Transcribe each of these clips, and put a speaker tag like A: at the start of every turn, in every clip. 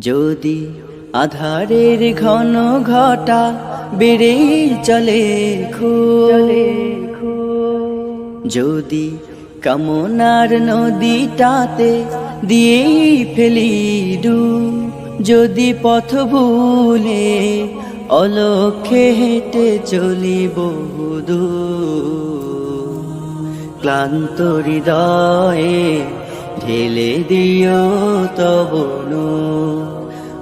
A: যদি আধারের ঘন ঘটা বেড়ে চলে খোলে যদি কামনার নদীটাতে দিয়ে ফেলি ডুব। যদি পথ ভুলে অলক্ষে হেঁটে চলি বহুদূর ক্লান্ত হৃদয়ে ঢেলে দিও তবনু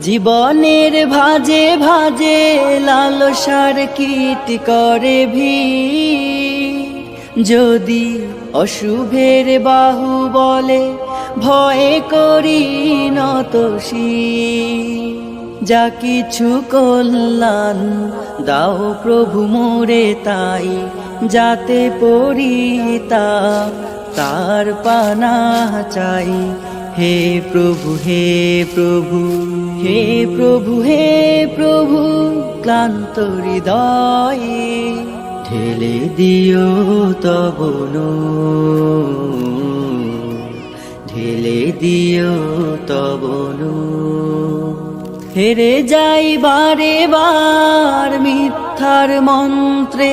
A: জীবনের ভাজে ভাজে লালসার কীট করে ভি যদি অশুভের বাহু বলে, ভয়ে করি নতসী যা কিছু কল্যাণ দাও প্রভু মোরে তাই, যাতে পড়ি তা তার পানা চাই। হে প্রভু হে প্রভু। হে প্রভু হে প্রভু, ক্লান্ত হৃদয়ে ঢেলে দিও তবনু ঢেলে দিও তবনু হেরে যাই বারে বার মিথ্যার মন্ত্রে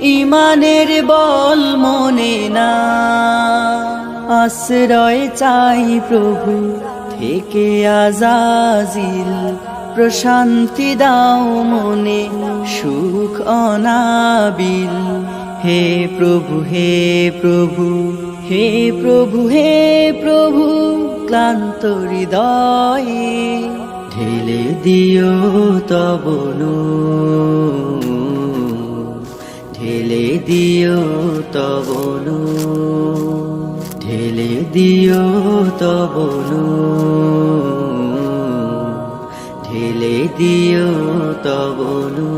A: ইমানের বল মনে না। আশ্রয় চাই প্রভু, থেকে আজাজিল। প্রশান্তি দাও মনে, সুখ অনাবিল। হে প্রভু হে প্রভু হে প্রভু হে প্রভু, ক্লান্ত হৃদয়ে ঢেলে দিও তবনু দিও তবলু ঢেলে দিও তবলু ঢেলে দিও তবনু